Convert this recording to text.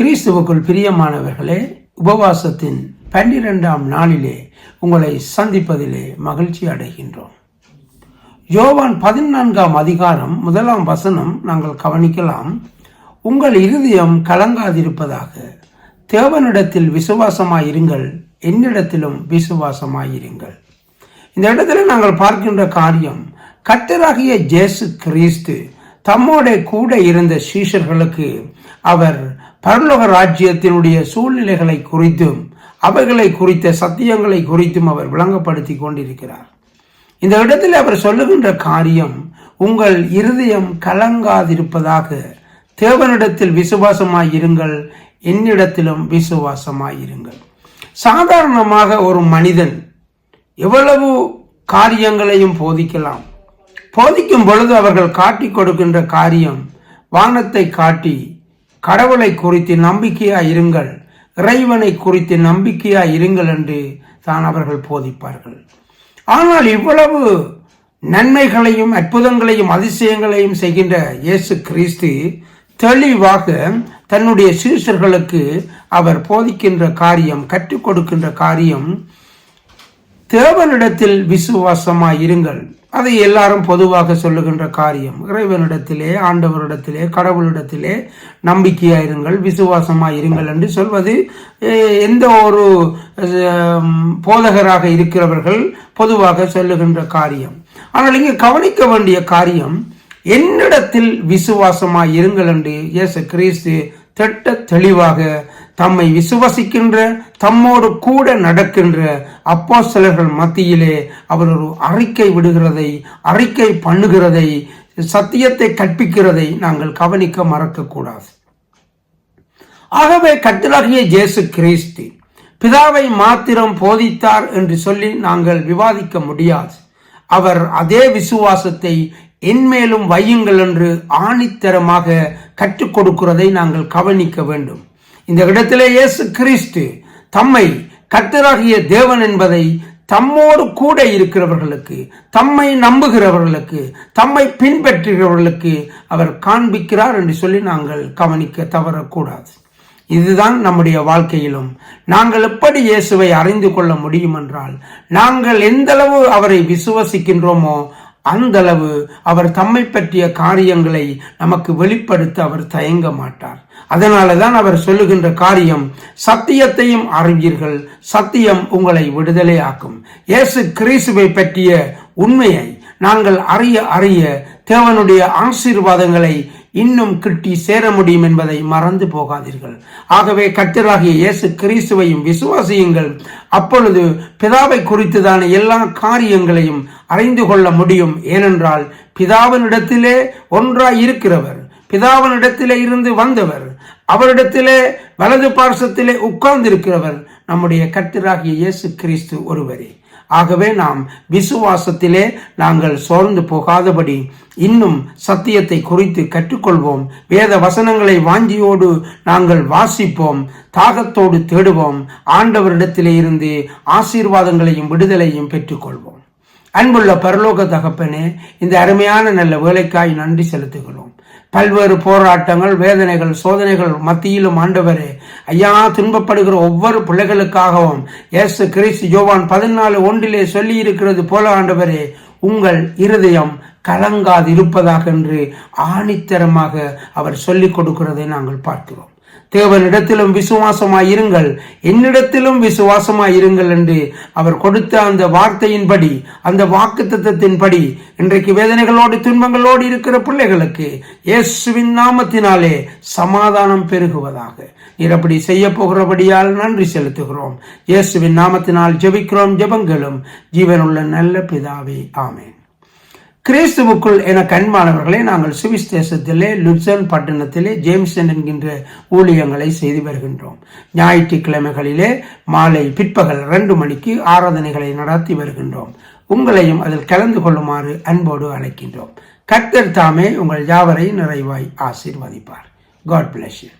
கிறிஸ்துவுக்குள் பிரியமானவர்களே உபவாசத்தின் பன்னிரெண்டாம் நாளிலே உங்களை சந்திப்பதிலே மகிழ்ச்சி அடைகின்றோம். யோவான் பதினான்காம் அதிகாரம் முதலாம் வசனம் நாங்கள் கவனிக்கலாம். உங்கள் இருதயம் கலங்காதிருப்பதாக. தேவனிடத்தில் விசுவாசமாயிருங்கள். என்னிடத்திலும் விசுவாசமாயிருங்கள். இந்த இடத்துல நாங்கள் பார்க்கின்ற காரியம் கத்தராகிய ஜேசு கிறிஸ்து தம்மோட கூட இருந்த சீஷர்களுக்கு அவர் பரலோக ராஜ்யத்தினுடைய சூழ்நிலைகளை குறித்தும் அவைகளை குறித்த சத்தியங்களை குறித்தும் அவர் விளங்கப்படுத்தி கொண்டிருக்கிறார். இந்த இடத்தில் அவர் சொல்லுகின்ற காரியம் உங்கள் இருதயம் கலங்காதிருப்பதாக தேவனிடத்தில் விசுவாசமாயிருங்கள் என்னிடத்திலும் விசுவாசமாயிருங்கள் சாதாரணமாக ஒரு மனிதன் எவ்வளவு காரியங்களையும் போதிக்கலாம். போதிக்கும் பொழுது அவர்கள் காட்டி கொடுக்கின்ற காரியம் வானத்தை காட்டி கடவுளை குறித்து நம்பிக்கையாக இருங்கள் இறைவனை குறித்து நம்பிக்கையாக இருங்கள் என்று தான் அவர்கள் போதிப்பார்கள். ஆனால் இவ்வளவு நன்மைகளையும் அற்புதங்களையும் அதிசயங்களையும் செய்கின்ற இயேசு கிறிஸ்து தெளிவாக தன்னுடைய சீசர்களுக்கு அவர் போதிக்கின்ற காரியம் கற்றுக் கொடுக்கின்ற காரியம் தேவனிடத்தில் விசுவாசமாய் இருங்கள். அதை எல்லாரும் பொதுவாக சொல்லுகின்ற காரியம். இறைவனிடத்திலே ஆண்டவரிடத்திலே கடவுளிடத்திலே நம்பிக்கையாயிருங்கள் விசுவாசமாயிருங்கள் என்று சொல்வது எந்த ஒரு போதகராக இருக்கிறவர்கள் பொதுவாக சொல்லுகின்ற காரியம். ஆனால் இங்கே கவனிக்க வேண்டிய காரியம் என்னிடத்தில் விசுவாசமாக இருங்கள் என்று இயேசு கிறிஸ்து திட்ட தெளிவாக தம்மை விசுவசிக்கின்ற தம்மோடு கூட நடக்கின்ற அப்போ சிலர்கள் மத்தியிலே அவர் ஒரு அறிக்கை விடுகிறதை அறிக்கை பண்ணுகிறதை சத்தியத்தை கற்பிக்கிறதை நாங்கள் கவனிக்க மறக்கக்கூடாது. ஆகவே கட்டளாகிய ஜேசு கிறிஸ்து பிதாவை மாத்திரம் போதித்தார் என்று சொல்லி நாங்கள் விவாதிக்க முடியாது. அவர் அதே விசுவாசத்தை என்மேலும் வையுங்கள் என்று ஆணித்தரமாக கற்றுக் கொடுக்கிறதை நாங்கள் கவனிக்க வேண்டும். இந்த இடத்திலே இயேசு கிறிஸ்து தம்மை கத்தராகிய தேவன் என்பதை தம்மோடு கூட இருக்கிறவர்களுக்கு தம்மை நம்புகிறவர்களுக்கு தம்மை பின்பற்றுகிறவர்களுக்கு அவர் காண்பிக்கிறார் என்று சொல்லி நாங்கள் கவனிக்க தவறக்கூடாது. இதுதான் நம்முடைய வாழ்க்கையிலும். நாங்கள் எப்படி இயேசுவை அறிந்து கொள்ள முடியும் என்றால் நாங்கள் எந்தளவு அவரை விசுவசிக்கின்றோமோ அந்த அளவு அவர் தம்மை பற்றிய காரியங்களை நமக்கு வெளிப்படுத்த அவர் தயங்க மாட்டார். அதனால தான் அவர் சொல்லுகின்ற காரியம் சத்தியத்தையும் அறிவீர்கள் சத்தியம் உங்களை விடுதலை ஆக்கும் இயேசு கிறிஸ்துவை பற்றிய உண்மையை நாங்கள் அறிய அறிய தேவனுடைய ஆசீர்வாதங்களை இன்னும் கிட்டி சேர முடியும் என்பதை மறந்து போகாதீர்கள். ஆகவே கத்தராகிய இயேசு கிறிஸ்துவையும் விசுவாசியுங்கள். அப்பொழுது பிதாவை குறித்துதான எல்லா காரியங்களையும் அறிந்து கொள்ள முடியும். ஏனென்றால் பிதாவினிடத்திலே ஒன்றாய் இருக்கிறவர் பிதாவினிடத்திலே இருந்து வந்தவர். அவரிடத்திலே வலது பார்சத்திலே உட்கார்ந்திருக்கிறவர். நம்முடைய கத்தராகிய இயேசு கிறிஸ்து ஒருவரே. ஆகவே நாம் விசுவாசத்திலே நாங்கள் சோர்ந்து போகாதபடி இன்னும் சத்தியத்தை குறித்து கற்றுக்கொள்வோம். வேத வசனங்களை வாஞ்சியோடு நாங்கள் வாசிப்போம். தாகத்தோடு தேடுவோம். ஆண்டவரிடத்திலே இருந்து ஆசீர்வாதங்களையும் விடுதலையும் பெற்றுக்கொள்வோம். அன்புள்ள பரலோக தகப்பனே இந்த அருமையான நல்ல வேலைக்காய் நன்றி செலுத்துகிறோம். பல்வேறு போராட்டங்கள் வேதனைகள் சோதனைகள் மத்தியிலும் ஆண்டவரே. ஐயா துன்பப்படுகிற ஒவ்வொரு பிள்ளைகளுக்காகவும் ஏசு கிறிஸ்து யோவான் பதினாலு ஒன்றிலே சொல்லி இருக்கிறது போல ஆண்டவரே உங்கள் இருதயம் கலங்காது இருப்பதாக என்று ஆணித்தரமாக அவர் சொல்லிக் கொடுக்கிறதை நாங்கள் பார்க்கிறோம். தேவனிடத்திலும் விசுவாசமாயிருங்கள். என்னிடத்திலும் விசுவாசமாய் இருங்கள் என்று அவர் கொடுத்த அந்த வார்த்தையின்படி அந்த வாக்கு தத்துவத்தின்படி இன்றைக்கு வேதனைகளோடு துன்பங்களோடு இருக்கிற பிள்ளைகளுக்கு இயேசுவின் நாமத்தினாலே சமாதானம் பெருகுவதாக. நீர் அப்படி செய்ய போகிறபடியால் நன்றி செலுத்துகிறோம். இயேசுவின் நாமத்தினால் ஜெபிக்கிறோம் ஜெபங்களும். ஜீவனுள்ள நல்ல பிதாவே ஆமேன். கிறிஸ்துவுக்குள் என கண்மாணவர்களை நாங்கள் சுவிஸ் தேசத்திலே லுப்சன் பட்டணத்திலே ஜேம்சன் என்கின்ற ஊழியங்களை செய்து வருகின்றோம். ஞாயிற்றுக்கிழமைகளிலே மாலை பிற்பகல் ரெண்டு மணிக்கு ஆராதனைகளை நடத்தி வருகின்றோம். உங்களையும் அதில் கலந்து கொள்ளுமாறு அன்போடு அழைக்கின்றோம். கர்த்தர் தாமே உங்கள் யாவரை நிறைவாய் ஆசீர்வதிப்பார். God bless you